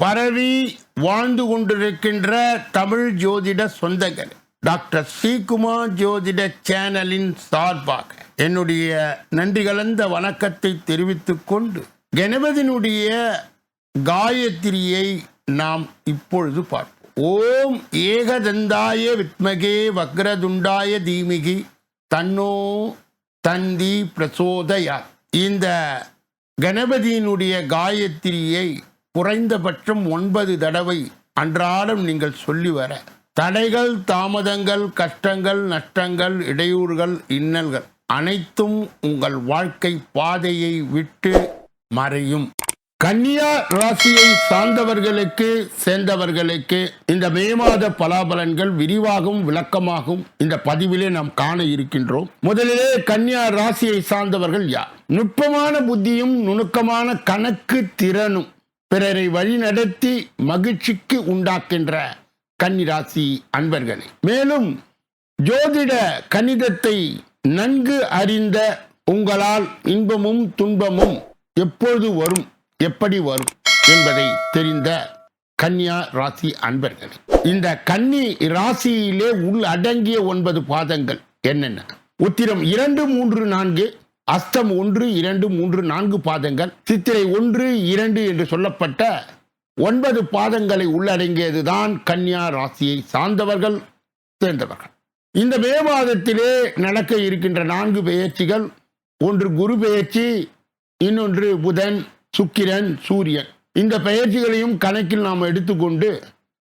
பரவி வாழ்ந்து கொண்டிருக்கின்ற தமிழ் ஜோதிட சொந்தகர் டாக்டர் ஸ்ரீகுமார் ஜோதிட சேனலின் சார்பாக என்னுடைய நன்றி கலந்த வணக்கத்தை தெரிவித்துக் கொண்டு கணபதியினுடைய காயத்ரியை நாம் இப்பொழுது பார்ப்போம். ஓம் ஏகதந்தாய வித்மகே வக்ரதுண்டாய தீமிகி தன்னோ தந்தி பிரசோதயா இந்த கணபதியினுடைய காயத்ரியை குறைந்தபட்சம் ஒன்பது தடவை அன்றாடம் நீங்கள் சொல்லி வர. தடைகள் தாமதங்கள் கஷ்டங்கள் நஷ்டங்கள் இடையூறுகள் இன்னல்கள் அனைத்தும் உங்கள் வாழ்க்கை பாதையை விட்டு மறையும். கன்னியா ராசியை சார்ந்தவர்களுக்கு சேர்ந்தவர்களுக்கு இந்த மே மாத பலாபலன்கள் விரிவாகவும் விளக்கமாகவும் இந்த பதிவிலே நாம் காண இருக்கின்றோம். முதலிலே கன்னியா ராசியை சார்ந்தவர்கள் யார்? நுட்பமான புத்தியும் நுணுக்கமான கணக்கு திறனும். பிறரை வழிநடத்தி மகிழ்ச்சிக்கு உண்டாக்கின்ற கன்னிராசி அன்பர்களே. மேலும் ஜோதிட கணிதத்தை நன்கு அறிந்த உங்களால் இன்பமும் துன்பமும் எப்பொழுது வரும் எப்படி வரும் என்பதை தெரிந்த கன்னியா ராசி அன்பர்களே. இந்த கன்னி ராசியிலே உள் அடங்கிய ஒன்பது பாதங்கள் என்னென்ன? உத்திரம் இரண்டு மூன்று நான்கு அஸ்தம் ஒன்று இரண்டு மூன்று நான்கு பாதங்கள். சித்திரை ஒன்று இரண்டு என்று சொல்லப்பட்ட ஒன்பது பாதங்களை உள்ளடங்கியதுதான் கன்னியா ராசியை சார்ந்தவர்கள் சேர்ந்தவர்கள். இந்த மே மாதத்திலே நடக்க இருக்கின்ற நான்கு பெயர்ச்சிகள் ஒன்று குரு பெயர்ச்சி இன்னொன்று புதன் சுக்கிரன் சூரியன். இந்த பெயர்ச்சிகளையும் கணக்கில் நாம் எடுத்துக்கொண்டு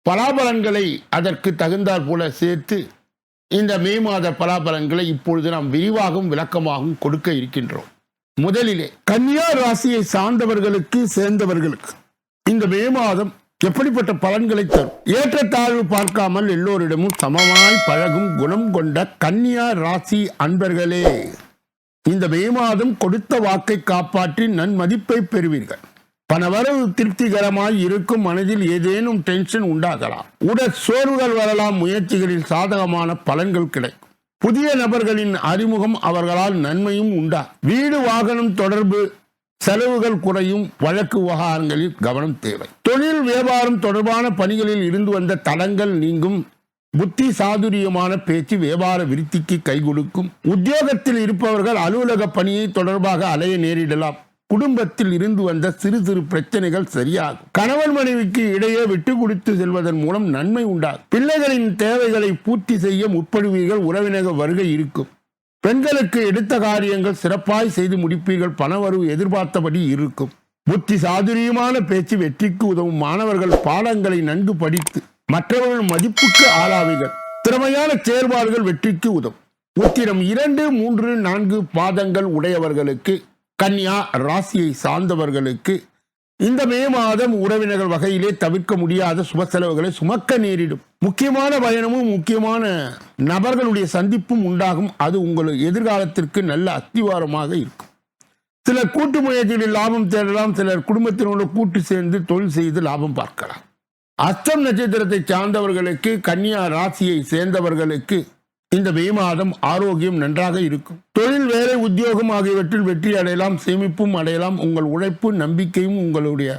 பலாபலன்களை அதற்கு தகுந்தாற் போல சேர்த்து இந்த மே மாத பலாபலன்களை இப்பொழுது நாம் விரிவாகவும் விளக்கமாகவும் கொடுக்க இருக்கின்றோம். முதலிலே கன்னியா ராசியை சார்ந்தவர்களுக்கு சேர்ந்தவர்களுக்கு இந்த மே மாதம் எப்படிப்பட்ட பலன்களை தரும்? ஏற்றத்தாழ்வு பார்க்காமல் எல்லோரிடமும் சமமாய் பழகும் குணம் கொண்ட கன்னியா ராசி அன்பர்களே இந்த மே மாதம் கொடுத்த வாக்கை காப்பாற்றி நன்மதிப்பை பெறுவீர்கள். பணவரவு திருப்திகரமாய் இருக்கும் மனதில் ஏதேனும் டென்ஷன் உண்டாகலாம் உடற் சோர்வுகள் வரலாம் முயற்சிகளில் சாதகமான பலன்கள் கிடைக்கும். புதிய நபர்களின் அறிமுகம் அவர்களால் நன்மையும் உண்டா? வீடு வாகனம் தொடர்பு செலவுகள் குறையும் வழக்கு விவகாரங்களில் கவனம் தேவை. தொழில் வியாபாரம் தொடர்பான பணிகளில் இருந்து வந்த தடங்கள் நீங்கும். புத்தி சாதுரியமான பேச்சு வியாபார விருத்திக்கு கை கொடுக்கும். உத்தியோகத்தில் இருப்பவர்கள் அலுவலக பணியை தொடர்பாக அலைய நேரிடலாம். குடும்பத்தில் இருந்து வந்த சிறு சிறு பிரச்சனைகள் சரியாகும். கணவன் மனைவிக்கு இடையே விட்டு கொடுத்து செல்வதன் மூலம் நன்மை உண்டாகும். பிள்ளைகளின் தேவைகளை பூர்த்தி செய்ய முற்படுவீர்கள் உறவினர் வருகை இருக்கும். பெண்களுக்கு எடுத்த காரியங்கள் சிறப்பாய் செய்து முடிப்பீர்கள் பணவரவு எதிர்பார்த்தபடி இருக்கும். புத்தி சாதுரியமான பேச்சு வெற்றிக்கு உதவும். மாணவர்கள் பாடங்களை நன்கு படித்து மற்றவர்கள் மதிப்புக்கு ஆளாவீர்கள். திறமையான செயல்பாடுகள் வெற்றிக்கு உதவும். உத்திரம் இரண்டு மூன்று நான்கு பாதங்கள் உடையவர்களுக்கு கன்னியா ராசியை சார்ந்தவர்களுக்கு இந்த மே மாதம் உறவினர்கள் வகையிலே தவிர்க்க முடியாத சுப செலவுகளை சுமக்க நேரிடும். முக்கியமான பயணமும் முக்கியமான நபர்களுடைய சந்திப்பும் உண்டாகும். அது உங்கள் எதிர்காலத்திற்கு நல்ல அத்திவாரமாக இருக்கும். சிலர் கூட்டு முயற்சிகளில் லாபம் தேடலாம் சிலர் குடும்பத்தினோடு கூட்டு சேர்ந்து தொழில் செய்து லாபம் பார்க்கலாம். அஸ்தம் நட்சத்திரத்தை சார்ந்தவர்களுக்கு கன்னியா ராசியை சேர்ந்தவர்களுக்கு இந்த மே மாதம் ஆரோக்கியம் நன்றாக இருக்கும். தொழில் வேலை உத்தியோகம் ஆகியவற்றில் வெற்றி அடையலாம் சேமிப்பும் அடையலாம் உங்கள் உழைப்பு நம்பிக்கையும் உங்களுடைய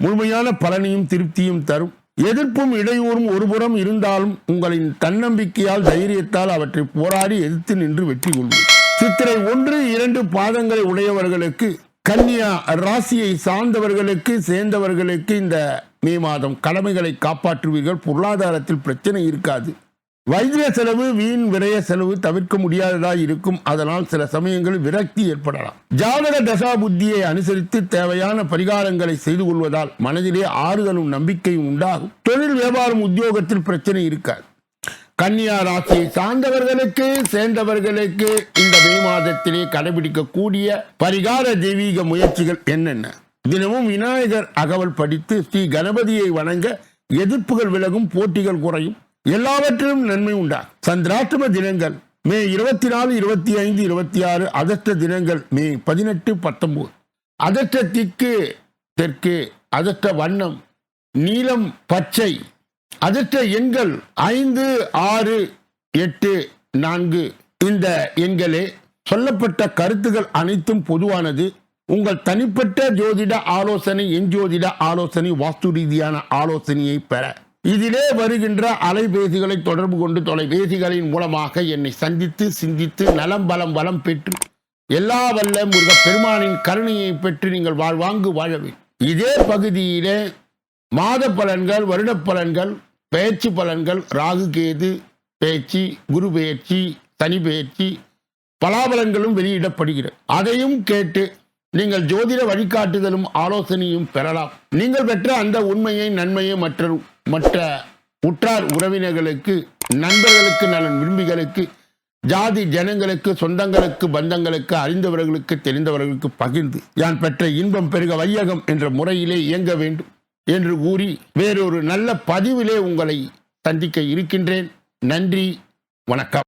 முழுமையான பலனையும் திருப்தியும் தரும். எதிர்ப்பும் இடையூறும் ஒருபுறம் இருந்தாலும் உங்களின் தன்னம்பிக்கையால் தைரியத்தால் அவற்றை போராடி எதிர்த்து நின்று வெற்றி கொள்வோம் சித்திரை ஒன்று இரண்டு பாதங்களை உடையவர்களுக்கு கன்னியா ராசியை சார்ந்தவர்களுக்கு சேர்ந்தவர்களுக்கு இந்த மே மாதம் கடமைகளை காப்பாற்றுவீர்கள். பொருளாதாரத்தில் பிரச்சனை இருக்காது. வைத்திய செலவு வீண் விரய செலவு தவிர்க்க முடியாததா இருக்கும். அதனால் சில சமயங்களில் விரக்தி ஏற்படலாம். ஜாதக தசா புத்தியை அனுசரித்து தேவையான பரிகாரங்களை செய்து கொள்வதால் மனதிலே ஆறுதலும் நம்பிக்கையும் உண்டாகும். தொழில் வியாபாரம் உத்தியோகத்தில் பிரச்சனை இருக்காது. கன்னியா ராசியை சார்ந்தவர்களுக்கு சேர்ந்தவர்களுக்கு இந்த மே மாதத்திலே கடைபிடிக்கக்கூடிய பரிகார தெய்வீக முயற்சிகள் என்னென்ன? தினமும் விநாயகர் அகவல் படித்து ஸ்ரீ கணபதியை வணங்க எதிர்ப்புகள் விலகும் போட்டிகள் குறையும். எல்லாவற்றிலும் நன்மை உண்டா? சந்திராஷ்டம தினங்கள் மே இருபத்தி நாலு இருபத்தி ஐந்து இருபத்தி ஆறு அதற்ற தினங்கள் மே பதினெட்டு பத்தொன்பது அதற்ற திக்கு தெற்கு அதற்ற வண்ணம் நீலம் பச்சை. அதற்ற எண்கள் ஐந்து ஆறு எட்டு நான்கு. இந்த எண்களே சொல்லப்பட்ட கருத்துகள் அனைத்தும் பொதுவானது. உங்கள் தனிப்பட்ட ஜோதிட ஆலோசனை எஞ்சோதிட ஆலோசனை வாஸ்து ரீதியான ஆலோசனையை பெற. இதிலே வருகின்ற அலைபேசிகளை தொடர்பு கொண்டு தொலைபேசிகளின் மூலமாக என்னை சந்தித்து சிந்தித்து நலம் பலம் வளம் பெற்று எல்லா வல்ல முருக பெருமானின் கருணையை பெற்று நீங்கள் வாழ்வாங்கு வாழவே இதே பகுதியிலே மாத பலன்கள் வருட பலன்கள் பெயர்ச்சி பலன்கள் ராகு கேது பேச்சு குரு பெயர்ச்சி சனி பெயர்ச்சி பலாபலன்களும் வெளியிடப்படுகிறது. அதையும் கேட்டு நீங்கள் ஜோதிட வழிகாட்டுதலும் ஆலோசனையும் பெறலாம். நீங்கள் பெற்ற அந்த உண்மையை நன்மையை மற்றும் மற்ற உற்றார் உறவினர்களுக்கு நண்பர்களுக்கு நலன் விரும்பிகளுக்கு ஜாதி ஜனங்களுக்கு சொந்தங்களுக்கு பந்தங்களுக்கு அறிந்தவர்களுக்கு தெரிந்தவர்களுக்கு பகிர்ந்து யான் பெற்ற இன்பம் பெருக வையகம் என்ற முறையிலே இயங்க வேண்டும் என்று கூறி வேறொரு நல்ல பதிவிலே உங்களை சந்திக்க இருக்கின்றேன். நன்றி வணக்கம்.